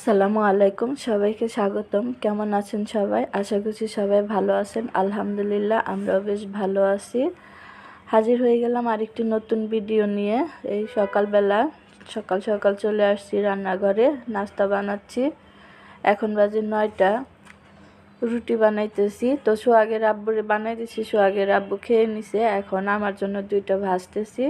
আসসালামু আলাইকুম, সবাইকে স্বাগতম। কেমন আছেন সবাই? আশা করছি সবাই ভালো আছেন। আলহামদুলিল্লাহ, আমরাও বেশ ভালো আছি। হাজির হয়ে গেলাম আরেকটি নতুন ভিডিও নিয়ে। এই সকালবেলা সকাল সকাল চলে আসছি রান্নাঘরে, নাস্তা বানাচ্ছি। এখন বাজে নয়টা, রুটি বানাইতেছি। তো সোহাগের আব্বুরে বানাইতেছি দিছি, সোহাগের আব্বু খেয়ে নিছে। এখন আমার জন্য দুইটা ভাজতেছি।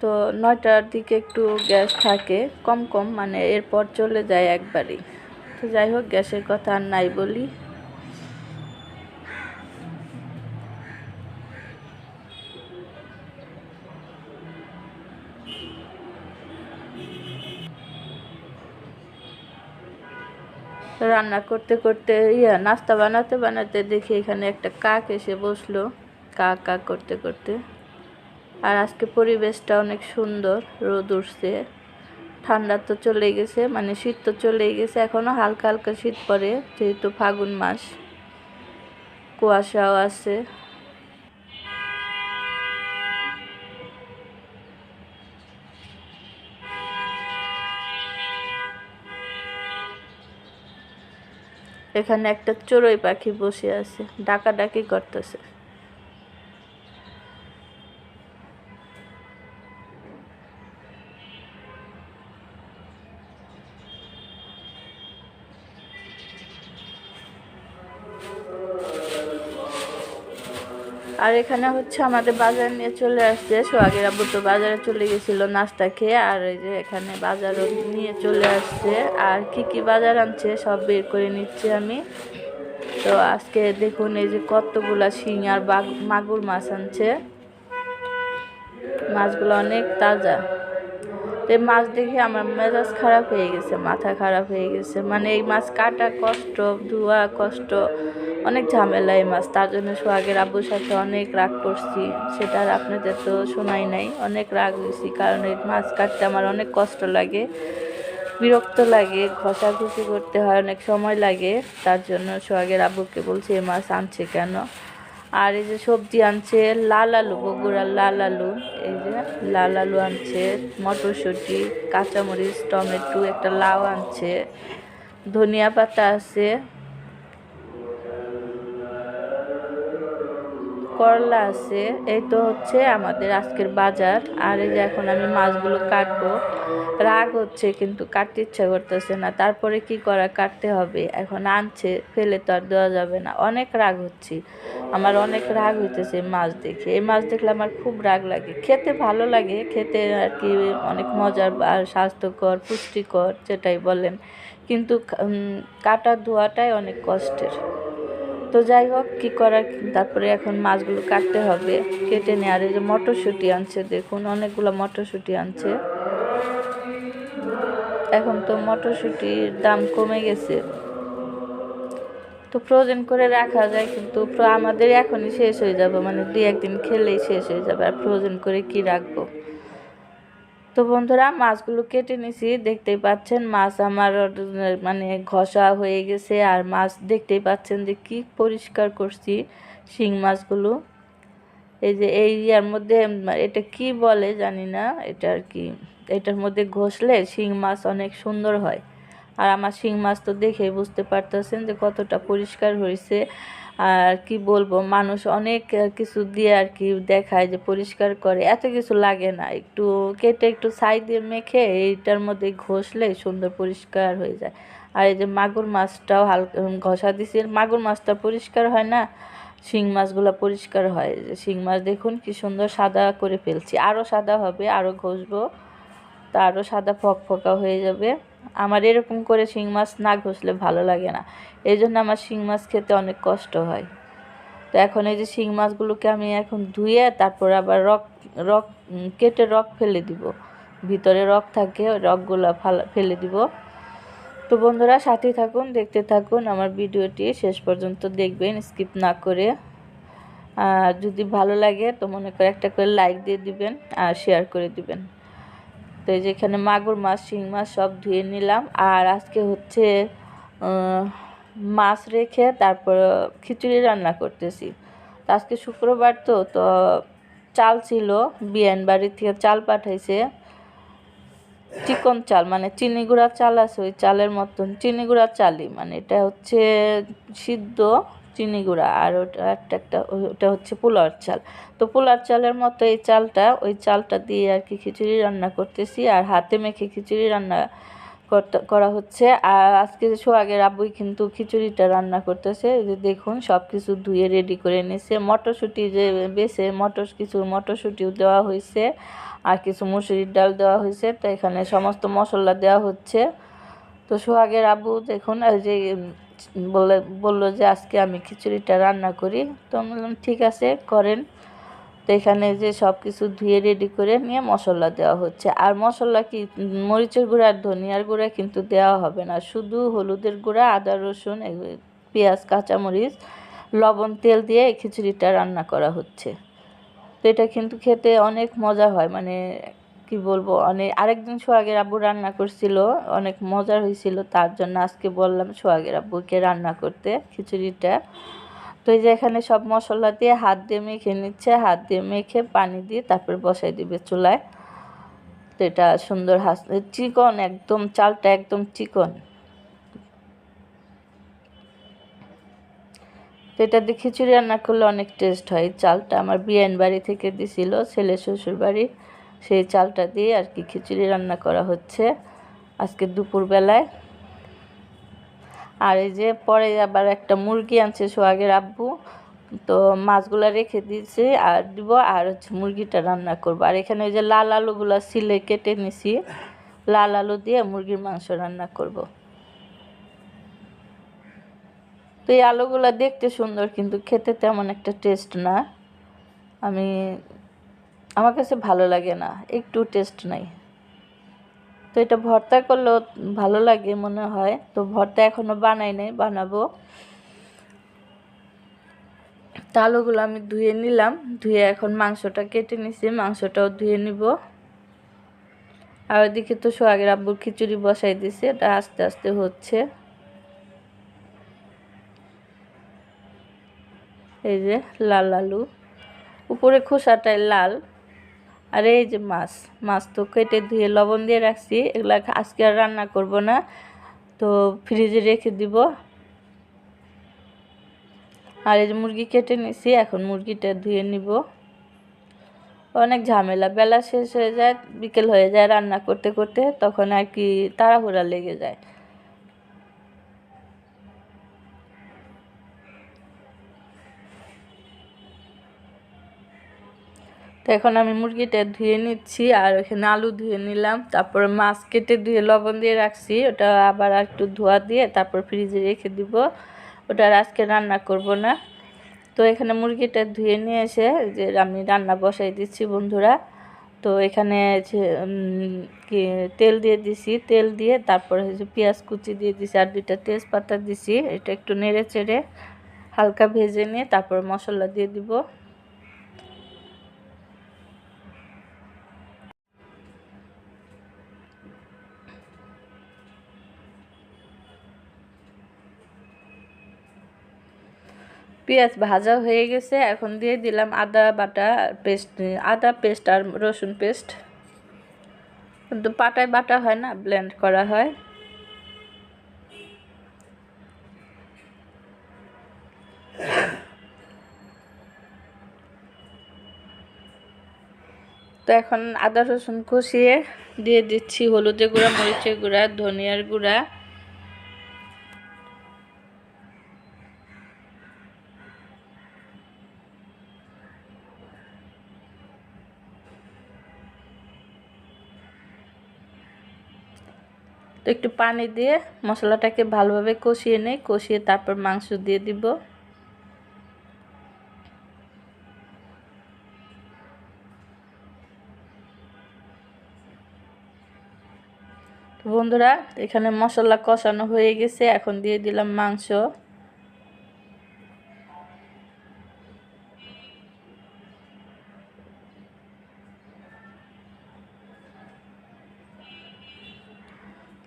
তো নয়টার দিকে একটু গ্যাস থাকে, কম কম মানে এরপর চলে যায় একবারই। তো যাই হোক, গ্যাসের কথা আর নাই বলি। রান্না করতে করতে, ইয়া, নাস্তা বানাতে বানাতে দেখি এখানে একটা কাক এসে বসল। কা কা করতে করতে। আর আজকে পরিবেশটা অনেক সুন্দর, রোদ উঠছে। ঠান্ডা তো চলে গেছে মানে শীত তো চলেই গেছে এখনও হালকা হালকা শীত পড়ে, যেহেতু ফাগুন মাস। কুয়াশাও আছে। এখানে একটা চড়ুই পাখি বসে আছে, ডাকাডাকি করতেছে। আর এখানে হচ্ছে আমাদের বাজার নিয়ে চলে আসছে। সোহাগের আব্বু তো বাজারে চলে গেছিল নাস্তা খেয়ে, আর এই যে এখানে বাজারও নিয়ে চলে আসছে। আর কি কি বাজার আনছে সব বের করে নিচ্ছি আমি। তো আজকে দেখুন এই যে কতগুলা শিং আর মাগুর মাছ আনছে। মাছগুলো অনেক তাজা। তো এই মাছ দেখে আমার মেজাজ খারাপ হয়ে গেছে, মাথা খারাপ হয়ে গেছে। মানে এই মাছ কাটা কষ্ট, ধোয়া কষ্ট অনেক ঝামেলা এই মাছ, তার জন্য সোহাগের আব্বুর সাথে অনেক রাগ করছি। সেটা আর আপনাদের তো শোনাই নাই। অনেক রাগ হয়েছি, কারণ এই মাছ কাটতে আমার অনেক কষ্ট লাগে, বিরক্ত লাগে, ঘষাঘষি করতে হয়, অনেক সময় লাগে। তার জন্য সোহাগের আব্বুকে বলছি, এই মাছ আনছে কেন? আর এই যে সবজি আনছে, লাল আলু, বগুড়ার লাল আলু, এই যে লাল আলু আনছে, মটরশুঁটি, কাঁচামরিচ, টমেটো, একটা লাউ আনছে, ধনিয়া পাতা আছে করলা আছে, এই তো হচ্ছে আমাদের আজকের বাজার। আর এই যে এখন আমি মাছগুলো কাটবো। রাগ হচ্ছে কিন্তু কাটতে ইচ্ছা করতেছে না। তারপরে কি করা, কাটতে হবে। এখন আনছে, ফেলে তো আর দেওয়া যাবে না। অনেক রাগ হচ্ছে। আমার অনেক রাগ হইতেছে মাছ দেখে। এই মাছ দেখলে আমার খুব রাগ লাগে। খেতে ভালো লাগে। খেতে আর কি অনেক মজার আর স্বাস্থ্যকর, পুষ্টিকর, যেটাই বলেন। কিন্তু কাটা ধোয়াটাই অনেক কষ্টের। তো যাই হোক, কী করার? তারপরে এখন মাছগুলো কাটতে হবে, কেটে নিয়ে। আর এই যে মটরশুঁটি আনছে, দেখুন, অনেকগুলো মটরশুঁটি আনছে। এখন তো মটরশুঁটির দাম কমে গেছে। তো ফ্রোজেন করে রাখা যায়, কিন্তু আমাদের এখনই শেষ হয়ে যাবে মানে দুই একদিন খেলেই শেষ হয়ে যাবে। আর ফ্রোজেন করে কি রাখব? তো বন্ধুরা, মাছগুলো কেটে নিছি। দেখতেই পাচ্ছেন, মাছ আমার মানে ঘষা হয়ে গেছে। আর মাছ দেখতেই পাচ্ছেন যে কি পরিষ্কার করছি শিং মাছগুলো। এই যে এই ইয়ার মধ্যে, এটা কি বলে জানি না, এটা আর কি, এটার মধ্যে ঘষলে শিং মাছ অনেক সুন্দর হয়। আর আমার শিং মাছ তো দেখে বুঝতে পারতেছেন যে কতটা পরিষ্কার হয়েছে। আর কি বলব, মানুষ অনেক কিছু দিয়ে আর কি দেখায় যে পরিষ্কার করে, এত কিছু লাগে না। একটু কেটে একটু ছাই দিয়ে মেখে এইটার মধ্যে ঘষলে সুন্দর পরিষ্কার হয়ে যায়। আর এই যে মাগুর মাছটাও হালকা ঘষা দিছি, মাগুর মাছটা পরিষ্কার হয় না, শিং মাছগুলো পরিষ্কার হয়। যে শিং মাছ দেখুন কি সুন্দর সাদা করে ফেলছি। আরও সাদা হবে আরও ঘষবো, তা আরও সাদা ফক ফকা হয়ে যাবে। আমার এরকম করে শিং মাছ না ঘষলে ভালো লাগে না। এই জন্য আমার শিং মাছ খেতে অনেক কষ্ট হয়। তো এখন এই যে শিং মাছগুলোকে আমি এখন ধুয়ে তারপর আবার রক রক কেটে রক ফেলে দিব। ভিতরে রক থাকে রকগুলো ফেলে দিব। তো বন্ধুরা সাথে থাকুন, দেখতে থাকুন। আমার ভিডিওটি শেষ পর্যন্ত দেখবেন, স্কিপ না করে। আর যদি ভালো লাগে তো মনে করে একটা করে লাইক দিয়ে দিবেন আর শেয়ার করে দিবেন। তো এই যে এখানে মাগুর মাছ, শিং মাছ সব ধুয়ে নিলাম। আর আজকে হচ্ছে মাছ রেখে তারপর খিচুড়ি রান্না করতেছি। তো আজকে শুক্রবার তো তো চাল ছিল, বিয়ান বাড়ি থেকে চাল পাঠাইছে। চিকন চাল মানে চিনি গুঁড়া চাল আছে, ওই চালের মতন। চিনি গুঁড়া চালই মানে এটা হচ্ছে সিদ্ধ চিনি গুঁড়া আর ওটা একটা একটা, ওটা হচ্ছে পোলার চাল। তো পোলার চালের মতো এই চালটা, ওই চালটা দিয়ে আর কি খিচুড়ি রান্না করতেছি আর হাতে মেখে খিচুড়ি রান্না করা হচ্ছে। আর আজকে সোহাগের আব্বুই কিন্তু খিচুড়িটা রান্না করতেছে যে দেখুন সব কিছু ধুয়ে রেডি করে নিছে। মটরশুঁটি যে বেছে, মটর, কিছু মটরশুঁটিও দেওয়া হয়েছে আর কিছু মুসুরির ডাল দেওয়া হয়েছে তো এখানে সমস্ত মশলা দেওয়া হচ্ছে। তো সোহাগের আব্বু দেখুন যে বলে, বলল যে আজকে আমি খিচুড়িটা রান্না করি। তো আমি বললাম, ঠিক আছে, করেন। তো এখানে যে সব কিছু ধুয়ে রেডি করে নিয়ে মশলা দেওয়া হচ্ছে। আর মশলা কি? মরিচের গুঁড়া আর ধনিয়ার গুঁড়া কিন্তু দেওয়া হবে না। শুধু হলুদের গুঁড়া, আদা, রসুন পেঁয়াজ, কাঁচামরিচ, লবণ, তেল দিয়ে এই খিচুড়িটা রান্না করা হচ্ছে। তো এটা কিন্তু খেতে অনেক মজা হয়। মানে কি বলব অনেক আরেকদিন সোহাগের আব্বু রান্না করছিল, অনেক মজার হয়েছিল, তার জন্য আজকে বললাম সোহাগের আব্বুকে রান্না করতে, খিচুড়িটা। তো এই যে এখানে সব মশলা দিয়ে হাত দিয়ে মেখে নিচ্ছে, হাত দিয়ে মেখে পানি দিয়ে তারপর বসাই দিবে চুলায়। তো এটা সুন্দর হাস চিকন একদম, চালটা একদম চিকন। তো এটা দিয়ে খিচুড়ি রান্না করলে অনেক টেস্ট হয়। চালটা আমার বিয়ান বাড়ি থেকে দিছিল, ছেলে শ্বশুর বাড়ি সেই চালটা দিয়ে আর কি খিচুড়ি রান্না করা হচ্ছে আজকে দুপুরবেলায়। আর এই যে পরে আবার একটা মুরগি আনছে সোহাগের আব্বু, তো মাছগুলা রেখে দিয়েছি আর দিব আর হচ্ছে মুরগিটা রান্না করব। আর এখানে ওই যে লাল আলুগুলা সিলে কেটে নিছি, লাল আলু দিয়ে মুরগির মাংস রান্না করব। তো এই আলুগুলো দেখতে সুন্দর কিন্তু খেতে তেমন একটা টেস্ট না। আমি আমার কাছে ভালো লাগে না, একটু টেস্ট নাই। তো এটা ভর্তা করলেও ভালো লাগে মনে হয়। তো ভর্তা এখনও বানাই নাই, বানাবো। তো আলুগুলো আমি ধুয়ে নিলাম, ধুয়ে এখন মাংসটা কেটে নিছি, মাংসটাও ধুয়ে নিব। আর ওইদিকে তো সোহাগের আব্বুর খিচুড়ি বসাই দিছে, এটা আস্তে আস্তে হচ্ছে। এই যে লাল আলু। উপরে খোসাটাই লাল। আর এই যে মাছ মাছ তো কেটে ধুয়ে লবণ দিয়ে রাখছি, এগুলা আজকে আর রান্না করব না। তো ফ্রিজে রেখে দিব। আর এই যে মুরগি কেটে নিছি, এখন মুরগিটা ধুয়ে নিব। অনেক ঝামেলা, বেলা শেষ হয়ে যায়, বিকেল হয়ে যায় রান্না করতে করতে, তখন আর কি তাড়াহুড়া লেগে যায়। তো এখন আমি মুরগিটা ধুয়ে নিচ্ছি আর ওখানে আলু ধুয়ে নিলাম। তারপরে মাছ কেটে ধুয়ে লবণ দিয়ে রাখছি। ওটা আবার একটু ধোয়া দিয়ে তারপর ফ্রিজে রেখে দিব। ওটা আর আজকে রান্না করব না। তো এখানে মুরগিটা ধুয়ে নিয়ে এসে যে আমি রান্না বসাই দিচ্ছি বন্ধুরা। তো এখানে কি, তেল দিয়ে দিছি। তেল দিয়ে তারপরে হচ্ছে পেঁয়াজ কুচি দিয়ে দিছি আর দুইটা তেজপাতা দিছি। এটা একটু নেড়ে চেড়ে হালকা ভেজে নিয়ে তারপর মশলা দিয়ে দিব। পেঁয়াজ ভাজা হয়ে গেছে, এখন দিয়ে দিলাম আদা বাটা পেস্ট, আদা পেস্ট আর রসুন পেস্ট। কিন্তু পাটায় বাটা হয় না ব্লেন্ড করা হয়। তো এখন আদা রসুন কষিয়ে দিয়ে দিচ্ছি হলুদের গুঁড়া, মরিচের গুঁড়া, ধনিয়ার গুঁড়া। তো একটু পানি দিয়ে মশলাটাকে ভালোভাবে কষিয়ে নেই, কষিয়ে তারপর মাংস দিয়ে দিব। বন্ধুরা, এখানে মশলা কষানো হয়ে গেছে, এখন দিয়ে দিলাম মাংস।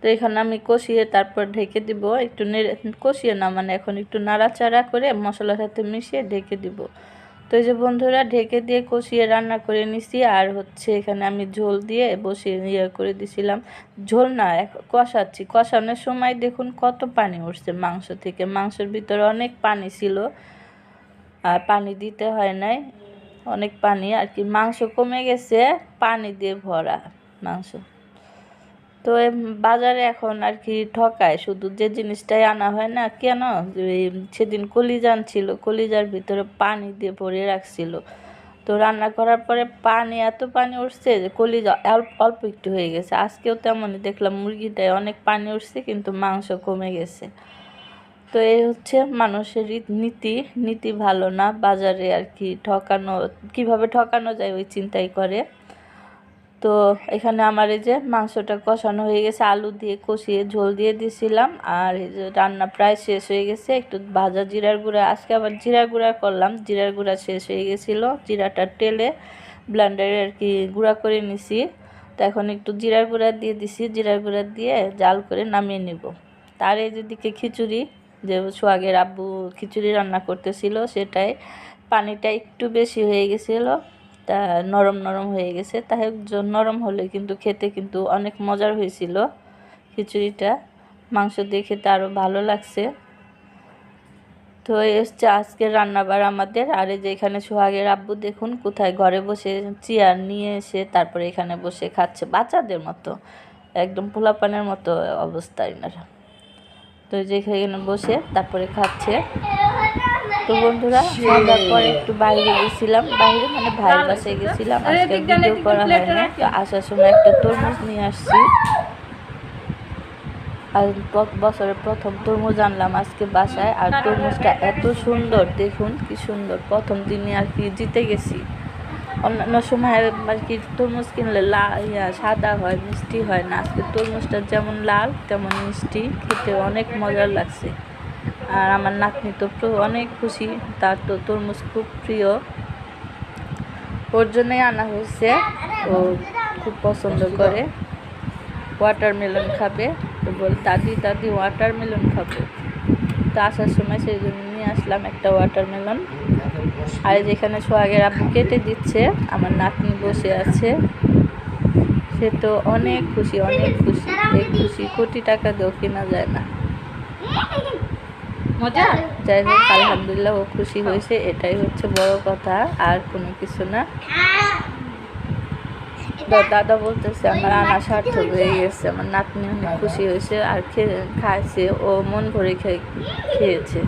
তো এখানে আমি কষিয়ে তারপর ঢেকে দিব। একটু নেড়ে কষিয়ে না মানে এখন একটু নাড়াচাড়া করে মশলার সাথে মিশিয়ে ঢেকে দিব। তো এই যে বন্ধুরা, ঢেকে দিয়ে কষিয়ে রান্না করে নিছি। আর হচ্ছে এখানে আমি ঝোল দিয়ে বসিয়ে ইয়ে করে দিছিলাম। ঝোল না কষাচ্ছি। কষানোর সময় দেখুন কত পানি উঠছে মাংস থেকে। মাংসের ভিতরে অনেক পানি ছিল। আর পানি দিতে হয় নাই। অনেক পানি আর কি। মাংস কমে গেছে, পানি দিয়ে ভরা মাংস। তো বাজারে এখন আর কি ঠকায়। শুধু যে জিনিসটাই আনা হয় না, কেন? সেদিন কলিজান ছিল, কলিজার ভিতরে পানি দিয়ে ভরে রাখছিল। তো রান্না করার পরে পানি, এত পানি উঠছে যে কলিজা অল্প অল্প একটু হয়ে গেছে। আজকেও তেমনই দেখলাম মুরগিটায় অনেক পানি উঠছে, কিন্তু মাংস কমে গেছে। তো এই হচ্ছে মানুষের নীতি। নীতি ভালো না, বাজারে আর কি ঠকানো, কীভাবে ঠকানো যায় ওই চিন্তাই করে। তো এখানে আমার এই যে মাংসটা কষানো হয়ে গেছে, আলু দিয়ে কষিয়ে ঝোল দিয়ে দিয়েছিলাম আর এই যে রান্না প্রায় শেষ হয়ে গেছে, একটু ভাজা জিরার গুঁড়া, আজকে আবার জিরার গুঁড়া করলাম, জিরার গুঁড়া শেষ হয়ে গেছিল, জিরাটা টেলে ব্লেন্ডারে আর কি গুঁড়া করে নিছি। তো এখন একটু জিরার গুঁড়া দিয়ে দিছি, জিরার গুঁড়া দিয়ে জাল করে নামিয়ে নিব। তার এই যেদিকে খিচুড়ি, যে সোহাগের আব্বু খিচুড়ি রান্না করতেছিল, সেটাই পানিটা একটু বেশি হয়ে গেছিল। তা নরম নরম হয়ে গেছে। তাই নরম হলে কিন্তু খেতে কিন্তু অনেক মজার হয়েছিল খিচুড়িটা। মাংস দিয়ে খেতে আরও ভালো লাগছে। তো হচ্ছে আজকের রান্নাবার আমাদের। আর এই যে এখানে সোহাগের আব্বু দেখুন কোথায় ঘরে বসে চেয়ার নিয়ে এসে তারপরে এখানে বসে খাচ্ছে। বাচ্চাদের মতো, একদম পোলাপানের মতো অবস্থা এনারা। তো এই যে এখানে বসে তারপরে খাচ্ছে। তো বন্ধুরা সন্ধ্যার পরে একটু বাইরে গেছিলাম। বাইরে মানে ভাইয়ের বাসায় গেছিলাম। আজকে ভিডিও করা হয় না তো আসার সময় একটা তরমুজ নিয়ে আসছি। আর বছরের প্রথম তরমুজ আনলাম আজকে বাসায়। আর তরমুজটা এত সুন্দর দেখুন কি সুন্দর। প্রথম দিনে আর কি জিতে গেছি। অন্যান্য সময় আর কি তরমুজ কিনলে লাল ইয়া সাদা হয় মিষ্টি হয় না। আজকে তরমুজটা যেমন লাল তেমন মিষ্টি। খেতে অনেক মজার লাগছে। আর আমার নাতনি তো অনেক খুশি। তার তো তরমুজ খুব প্রিয়। ওর জন্যই আনা হয়েছে। ও খুব পছন্দ করে। ওয়াটারমেলন খাবে। তো বল, দাদি দাদি ওয়াটারমেলন খাব। তো আসার সময় সেই জন্য নিয়ে আসলাম একটা ওয়াটারমেলন আর যেখানে সোহাগের আব্বু কেটে দিচ্ছে। আমার নাতনি বসে আছে। সে তো অনেক খুশি অনেক খুশি। এই খুশি কোটি টাকা দিয়েও কেনা যায় না। মজা? যাই হোক আলহামদুলিল্লাহ ও খুশি হয়েছে এটাই হচ্ছে বড় কথা আর কোনো কিছু না। দাদা বলতেছে আমার আনা সার্থক হয়ে গেছে আমার নাতনি অনেক খুশি হয়েছে আর খেয়ে খাইছে ও মন ভরে খেয়ে খেয়েছে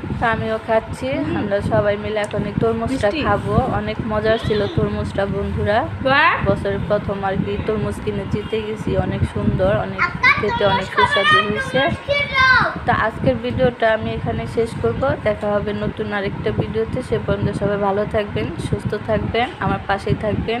তো আমিও খাচ্ছি। আমরা সবাই মিলে এখন এই তরমুজটা খাব। অনেক মজার ছিল তরমুজটা বন্ধুরা। বছরের প্রথম আর কি তরমুজ কিনে জিতে গেছি। অনেক সুন্দর অনেক খেতে অনেক সুস্বাদু হয়েছে। তো আজকের ভিডিওটা আমি এখানে শেষ করব। দেখা হবে নতুন আরেকটা ভিডিওতে। সে পর্যন্ত সবাই ভালো থাকবেন সুস্থ থাকবেন আমার পাশেই থাকবেন।